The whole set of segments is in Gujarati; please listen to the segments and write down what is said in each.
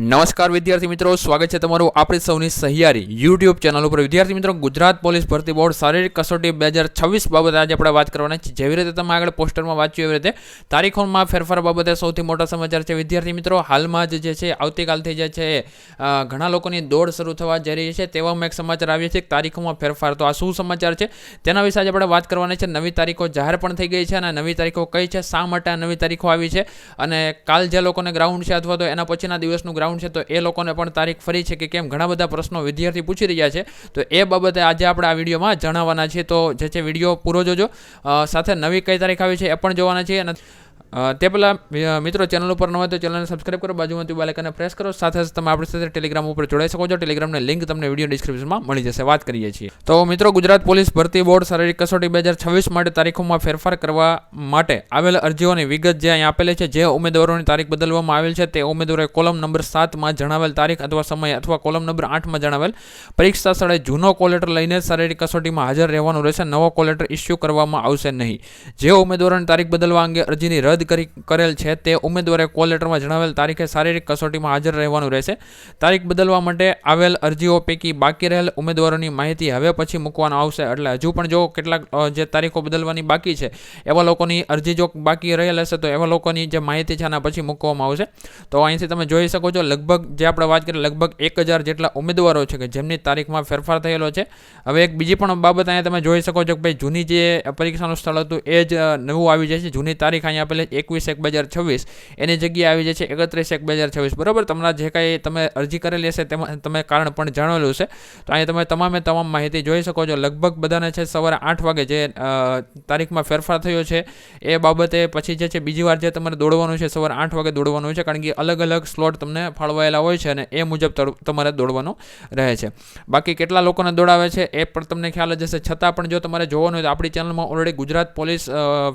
નમસ્કાર વિદ્યાર્થી મિત્રો, સ્વાગત છે તમારું આપણી સૌની સહિયારી યુટ્યુબ ચેનલ ઉપર. વિદ્યાર્થી મિત્રો, ગુજરાત પોલીસ ભરતી બોર્ડ શારીરિક કસોટી બે હજાર છવ્વીસ બાબતે આજે આપણે વાત કરવાના છે જેવી રીતે તમે આગળ પોસ્ટરમાં વાંચ્યું એવી રીતે, તારીખોમાં ફેરફાર બાબતે સૌથી મોટા સમાચાર છે. વિદ્યાર્થી મિત્રો, હાલમાં જ જે છે, આવતીકાલથી જે છે ઘણા લોકોની દોડ શરૂ થવા જઈ રહી છે. તેવામાં એક સમાચાર આવ્યો છે, તારીખોમાં ફેરફાર. તો આ શું સમાચાર છે? તેના વિશે આજે આપણે વાત કરવાની છે. નવી તારીખો જાહેર પણ થઈ ગઈ છે અને નવી તારીખો કઈ છે? શા માટે આ નવી તારીખો આવી છે? અને કાલ જે લોકોને ગ્રાઉન્ડ છે અથવા તો એના પછીના દિવસનું ગ્રાઉન્ડ છે, તો એ લોકોને પણ તારીખ ફરી છે કે કેમ? ઘણા બધા પ્રશ્નો વિદ્યાર્થી પૂછી રહ્યા છે. તો એ બાબતે આજે આપણે આ વિડીયોમાં જણાવવાના છીએ. તો જે છે, વીડિયો પૂરો જોજો. સાથે નવી કઈ તારીખ આવી છે એ પણ જોવાના છીએ અને તે પહેલાં મિત્રો, ચેનલ ઉપર ન હોય તો ચેનલને સબસ્ક્રાઇબ કરો, બાજુમાં તે બાલકને પ્રેસ કરો. સાથે સાથે તમે આપણી સાથે ટેલિગ્રામ ઉપર જોડાઈ શકો છો. ટેલિગ્રામની લિંક તમને વીડિયો ડિસ્ક્રિપ્શનમાં મળી જશે. વાત કરીએ છીએ. તો મિત્રો, ગુજરાત પોલીસ ભરતી બોર્ડ શારીરિક કસોટી બે હજાર છવ્વીસ માટે તારીખોમાં ફેરફાર કરવા માટે આવેલ અરજીઓની વિગત જે અહીં આપેલી છે, જે ઉમેદવારોની તારીખ બદલવામાં આવેલ છે, તે ઉમેદવારોએ કોલમ નંબર સાતમાં જણાવેલ તારીખ અથવા સમય અથવા કોલમ નંબર આઠમાં જણાવેલ પરીક્ષા સ્થળે જૂનો કોલેટર લઈને શારીરિક કસોટીમાં હાજર રહેવાનું રહેશે. નવો કોલેટર ઇસ્યુ કરવામાં આવશે નહીં. જે ઉમેદવારોની તારીખ બદલવા અંગે અરજીની રદ કરી કરેલ છે તે ઉમેદવારે કોલ લેટરમાં જણાવેલ તારીખે શારીરિક કસોટીમાં હાજર રહેવાનું રહેશે. તારીખ બદલવા માટે આવેલ અરજીઓ પૈકી બાકી રહેલ ઉમેદવારોની માહિતી હવે પછી મૂકવામાં આવશે. એટલે હજુ પણ જો કેટલાક જે તારીખો બદલવાની બાકી છે, એવા લોકોની અરજી જો બાકી રહેલ હશે તો એવા લોકોની જે માહિતી છે આના પછી મૂકવામાં આવશે. તો અહીંથી તમે જોઈ શકો છો, લગભગ જે આપણે વાત કરીએ લગભગ એક હજાર જેટલા ઉમેદવારો છે કે જેમની તારીખમાં ફેરફાર થયેલો છે. હવે એક બીજી પણ બાબત અહીંયા તમે જોઈ શકો છો કે ભાઈ જૂની જે પરીક્ષાનું સ્થળ હતું, એ જ નવું આવી જાય છે. જૂની તારીખ અહીંયા આપેલી એકવીસ એક બે હજાર છવ્વીસ. એની જગ્યાએ આવી છે એકત્રીસ એક બે હજાર છવ્વીસ. બરાબર? તમારા જે કાંઈ તમે અરજી કરેલી હશે તેમાં તમે કારણ પણ જણાવેલું છે. તો અહીંયા તમે તમામે તમામ માહિતી જોઈ શકો છો. લગભગ બધાને છે સવારે આઠ વાગે જે તારીખમાં ફેરફાર થયો છે, એ બાબતે પછી જે છે બીજી વાર જે તમારે દોડવાનું છે સવારે આઠ વાગે દોડવાનું છે, કારણ કે અલગ અલગ સ્લોટ તમને ફાળવાયેલા હોય છે અને એ મુજબ તમારે દોડવાનું રહે છે. બાકી કેટલા લોકોને દોડાવે છે એ પણ તમને ખ્યાલ જ હશે. છતાં પણ જો તમારે જોવાનું હોય તો આપણી ચેનલમાં already Gujarat police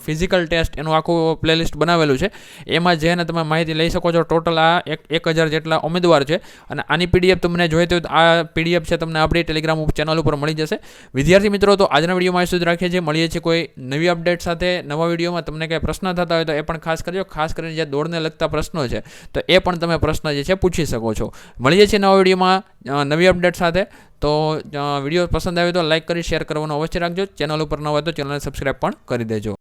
physical test એનું આખું પ્લેલિસ્ટ બનાવેલું છે. એમાં જઈને તમે માહિતી લઈ શકો છો. ટોટલ આ એક એક હજાર જેટલા ઉમેદવાર છે અને આની પીડીએફ તમને જોઈતી તો આ પીડીએફ છે તમને આપણી ટેલિગ્રામ ચેનલ ઉપર મળી જશે. વિદ્યાર્થી મિત્રો, તો આજના વિડીયોમાં સુધી રાખીએ છીએ. મળીએ છીએ કોઈ નવી અપડેટ સાથે નવા વિડીયોમાં તમને કંઈ પ્રશ્ન થતા હોય તો એ પણ ખાસ કરજો. ખાસ કરીને જે દોડને લગતા પ્રશ્નો છે, તો એ પણ તમે પ્રશ્ન જે છે પૂછી શકો છો. મળીએ છીએ નવા વિડીયોમાં નવી અપડેટ સાથે. તો વીડિયો પસંદ આવે તો લાઇક કરી શેર કરવાનું અવશ્ય રાખજો. ચેનલ ઉપર ન હોય તો ચેનલને સબસ્ક્રાઈબ પણ કરી દેજો.